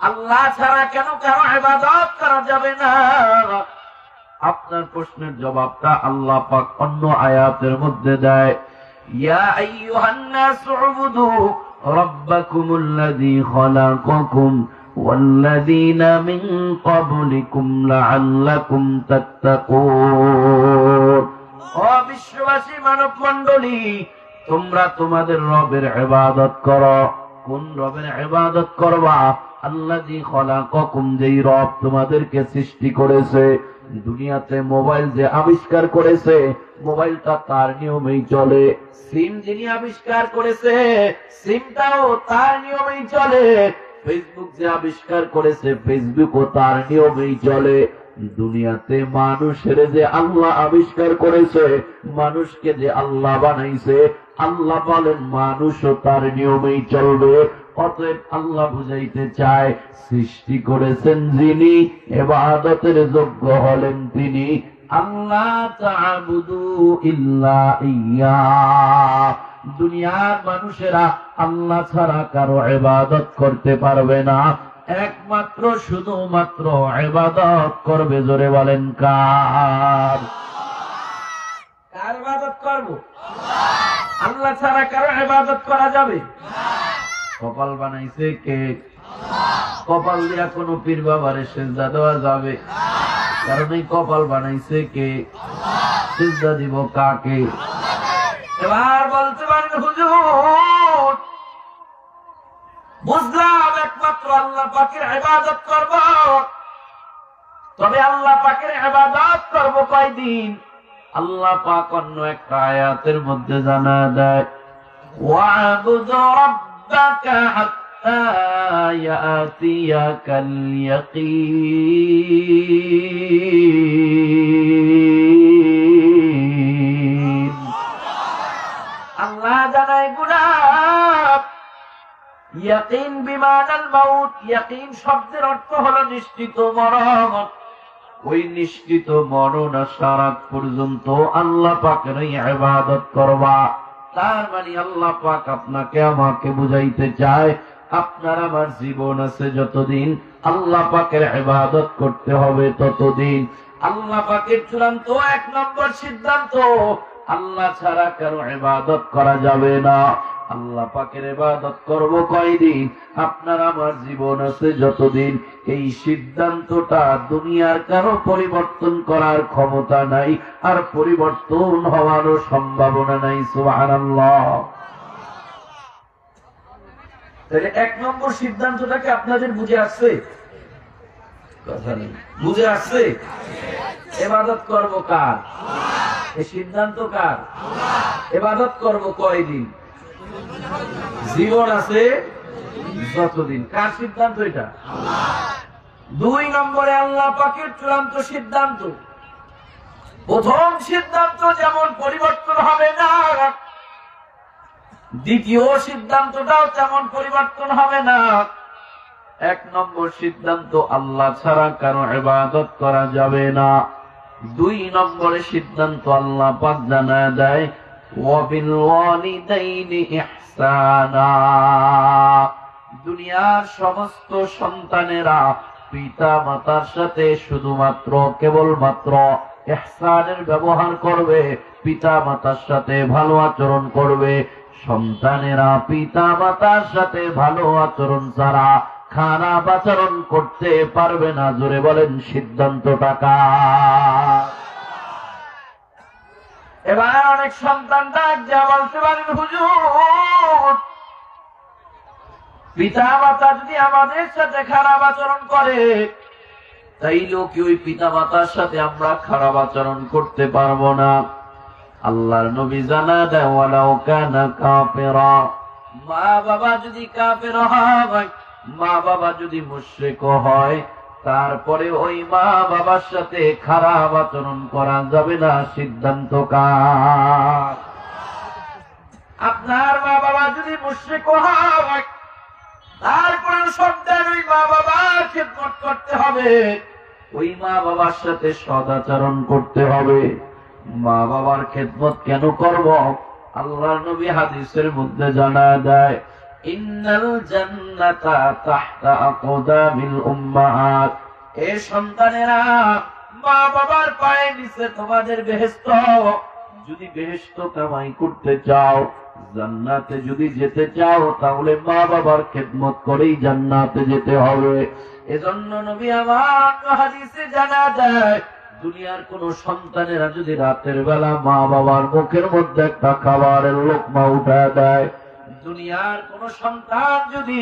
আল্লাহ ছাড়া কেন কারো ইবাদত করা যাবে না আপনার প্রশ্নের জবাবটা আল্লাহ পাক অন্য আয়াতের মধ্যে দেয় ইয়া আইয়ুহান নাস উবুদু রাব্বাকুমুল্লাযী খালাকাকুম والذين من قبلكم لعلكم تتقون ও বিশ্ববাসী মানব মণ্ডলী তোমরা তোমাদের রবের ইবাদত করো কোন রবের ইবাদত করবা আল্লাযী খলাকাকুম, যেই রব তোমাদেরকে সৃষ্টি করেছে, দুনিয়াতে মোবাইল যে আবিষ্কার করেছে, মোবাইলটা তার নিয়মেই চলে। সিম যিনি আবিষ্কার করেছে, সিমটাও তার নিয়মেই চলে। ফেসবুক যে আবিষ্কার করেছে ফেসবুক ও তার নিয়মেই চলে। দুনিয়াতে মানুষের যে আল্লাহ আবিষ্কার করেছে, মানুষকে যে আল্লাহ বানাইছে, আল্লাহ বলেন মানুষও তার নিয়মেই চলবে। অতএব আল্লাহ বুঝাইতে চায়, সৃষ্টি করেছেন যিনি, এবাদতের যোগ্য হলেন তিনি। আল্লাহ তা'বুদু ইল্লা ইয়া। দুনিয়ার মানুষেরা আল্লাহ ছাড়া কারও এবাদত করতে পারবে না। একমাত্র শুধুমাত্র এবাদত করবে জোরে বলেন কার? কার করব? আল্লাহ ছাড়া কারও ইবাদত করা যাবে? কপাল বানাইছে কে? কপাল দিয়া কোনো পীর বাবারে সেজদা দেওয়া যাবে? কারণ এই কপাল বানাইছে কে? সেজদা দিব কাকে? এবার বলতে পারেন হুজুর একমাত্র আল্লাহ পাকের হেফাজত করব। তবে আল্লাহ পাকের হেফাজত করব কয়দিন? আল্লাহ পাক অন্য একটা আয়াতের মধ্যে জানা দেয়, ওয়াবুদ রাব্বাকা ইয়াকিন বিমানাল মাউত, ইয়াকিন শব্দের অর্থ হলো নিশ্চিত মরণ। ওই নিশ্চিত মরণ আগ পর্যন্ত আল্লাহ পাকের ইবাদত করবা। তার মানে আল্লাহ পাক আপনাকে আমাকে বুঝাইতে চায়, আপনার আমার জীবন আছে যতদিন আল্লাহ পাকের ইবাদত করতে হবে ততদিন। আল্লাহ পাকের চূড়ান্ত এক নম্বর সিদ্ধান্ত, আল্লাহ ছাড়া কারও ইবাদত করা যাবে না। আল্লাহ পাকের ইবাদত করব কয়দিন? আপনার আমার জীবন আছে যতদিন। এই সিদ্ধান্তটা দুনিয়ার কারও পরিবর্তন করার ক্ষমতা নাই আর পরিবর্তন হওয়ারও সম্ভাবনা নাই, সুবহানাল্লাহ। তাহলে এক নম্বর সিদ্ধান্তটাকে আপনাদের বুঝে আসছে? বুঝে আসছে? এবাদত করব কার? সিদ্ধান্ত কার? এবাদত করব কয়দিন? জীবন আছে যতদিন। কার সিদ্ধান্ত এটা? দুই নম্বরে আল্লাহ পাকের চূড়ান্ত সিদ্ধান্ত। প্রথম সিদ্ধান্ত যেমন পরিবর্তন হবে না, দ্বিতীয় সিদ্ধান্তটাও তেমন পরিবর্তন হবে না। এক নম্বর সিদ্ধান্ত, আল্লাহ ছাড়া কারও ইবাদত করা যাবে না। দুই নম্বরের সিদ্ধান্ত, আল্লাহ পাক জানা দেয় দুনিয়ার সমস্ত সন্তানেরা পিতা মাতার সাথে শুধুমাত্র, কেবলমাত্র ইহসানের ব্যবহার করবে পিতা মাতার সাথে ভালো আচরণ করবে। সন্তানেরা পিতা মাতার সাথে ভালো আচরণ ছাড়া খারাপ আচরণ করতে পারবে না। জোরে বলেন সিদ্ধান্ত টাকা এবার অনেক সন্তান ডাক যা বলতে পারেন, হুজুর পিতা মাতা যদি আমাদের সাথে খারাপ আচরণ করে, তাইলেও কি ওই পিতা মাতার সাথে আমরা খারাপ আচরণ করতে পারব না? আল্লাহর নবী জানা দেয়, ওয়ালাউ কানা কাফিরা। মা বাবা যদি কাফের হয় মা বাবা যদি মুশরিক হয় তারপরে ওই মা বাবার সাথে খারাপ আচরণ করা যাবে না সিদ্ধান্ত কার? আপনার মা বাবা যদি মুশরিক হয় তারপরে সন্তান ওই মা বাবার খেদমত করতে হবে। ওই মা বাবার সাথে সদাচরণ করতে হবে। মা বাবার খেদমত কেন করব? আল্লাহ নবী হাদিসের মধ্যে জানা দেয় মা বাবার যদি বেহেস্ত কামাই করতে চাও, জান্নাতে যদি যেতে চাও, তাহলে মা বাবার খেদমত করেই জান্নাতে যেতে হবে। এজন্য নবী আমার জানা যায়, দুনিয়ার কোন সন্তানেরা যদি রাতের বেলা মা বাবার মুখের মধ্যে একটা খাবারের লোকমা উঠা দেয় দুনিয়ার কোন সন্তান যদি